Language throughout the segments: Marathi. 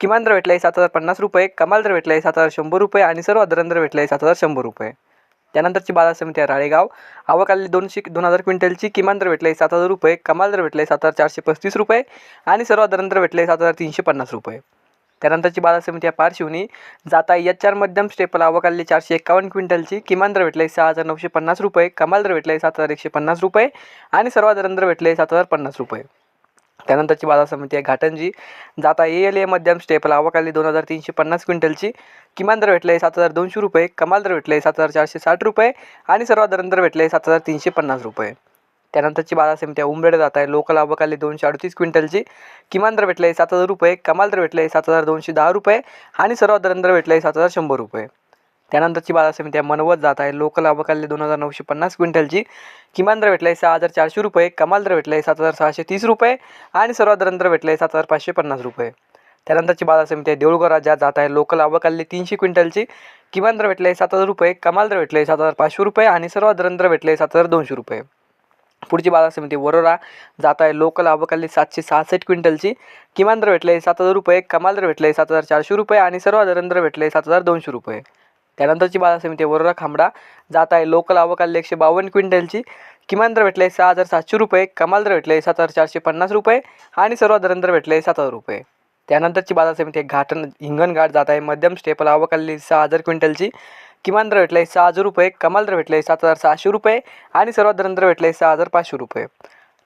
किमान दर भेटला आहे सात हजार पन्नास रुपये कमाल दर भेटला आहे सात हजार शंभर रुपये आणि सर्व दर भेटला आहे सात हजार शंभर रुपये. त्यानंतरची बाजार समिती आहे राळेगाव. आवक आलेली दोनशे दोन हजार क्विंटलची किमान दर भेटला आहे सात हजार रुपये कमाल दर भेटला आहे सात हजार चारशे पस्तीस रुपये आणि सर्व दर भेटले आहे सात हजार तीनशे पन्नास रुपये. त्यानंतरची बाजार समिती आहे पारशिवनी. जाता एच चार मध्यम स्टेपल आवक आलेली चारशे एकावन्न क्विंटलची किमान दर भेटला आहे सहा हजार नऊशे पन्नास रुपये कमाल दर भेटला आहे सात हजार एकशे पन्नास रुपये आणि सर्व दर भेटले आहे सात हजार पन्नास रुपये. त्यानंतरची बाजार समिती आहे घाटंजी. जाता ए एल ए मध्यम स्टेपल आवक दोन हजार तीनशे पन्नास क्विंटलची. किमान दर भेटले आहे सात हजार दोनशे रुपये कमाल दर भेटले आहे सात हजार चारशे साठ रुपये आणि सर्वात दर भेटले आहे सात हजार तीनशे पन्नास रुपये. त्यानंतरची बाजार समिती आहे उंबरेड जात आहे. लोकल आवक दोनशे अडतीस क्विंटलची. किमान दर भेटले आहे सात हजार रुपये कमाल दर भेटले आहे सात हजार दोनशे दहा रुपये आणि सर्वात दर भेटले आहे सात हजार शंभर रुपये. त्यानंतरची बाजार समिती आहे मनवत जात आहे. लोकल आवक दोन हजार नऊशे पन्नास क्विंटलची. किमान दर भेटला आहे सहा हजार चारशे रुपये कमाल दर भेटला आहे सात हजार सहाशे तीस रुपये आणि सर्वात दर भेटले आहे सात हजार पाचशे पन्नास रुपये. त्यानंतरची बाजार समिती आहे देऊळगाव राज्यात जात आहे. लोकल आवक तीनशे क्विंटलची. किमान दर भेटले आहे सात हजार रुपये कमाल दर भेटले आहे सात हजार पाचशे रुपये आणि सर्वात दर भेटले आहे सात हजार दोनशे रुपये. पुढची बाजार समिती वरोरा जात आहे. लोकल आवक सातशे सहासष्ट क्विंटलची. किमान दर भेटले सात हजार रुपये कमाल दर भेटले सात हजार चारशे रुपये आणि सर्व दर भेटले सात हजार दोनशे रुपये. त्यानंतरची बाजार समिती वरोरा खांबडा. जात आहे लोकल आवक एकशे बावन्न क्विंटलची. किमान दर भेटले सहा हजार सातशे रुपये कमाल दर भेटले सात हजार चारशे पन्नास रुपये आणि सर्व दर भेटले सात हजार रुपये. त्यानंतरची बाजार समिती घाटन हिंगणघाट जात आहे मध्यम स्टेपल आवक सहा हजार क्विंटलची. किमान दर भेटले आहे सहा हजार रुपये कमाल दर भेटले सात हजार सहाशे रुपये आणि सर्व दर भेटले सहा हजार पाचशे रुपये.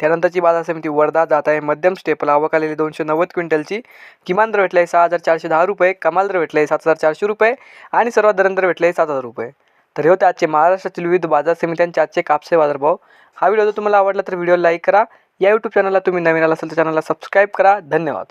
त्यानंतरची बाजार समिती वर्धा जात आहे. मध्यम स्टेपल आवकालेली दोनशे नव्वद क्विंटलची. किमान दर भेटला आहे सहा हजार चारशे दहा रुपये. कमाल दर भेटला आहे सात हजार चारशे रुपये. आणि सर्वात दर भेटले आहे सात हजार रुपये. तर हे होते आजचे महाराष्ट्रातील विविध बाजार समित्यांचे आजचे कापसे बाजारभाव. हा व्हिडिओ जर तुम्हाला आवडला तर व्हिडिओ लाईक करा. या यूट्यूब चॅनलला तुम्ही नवीन आला असेल तर चॅनलला सबस्क्राईब करा. धन्यवाद.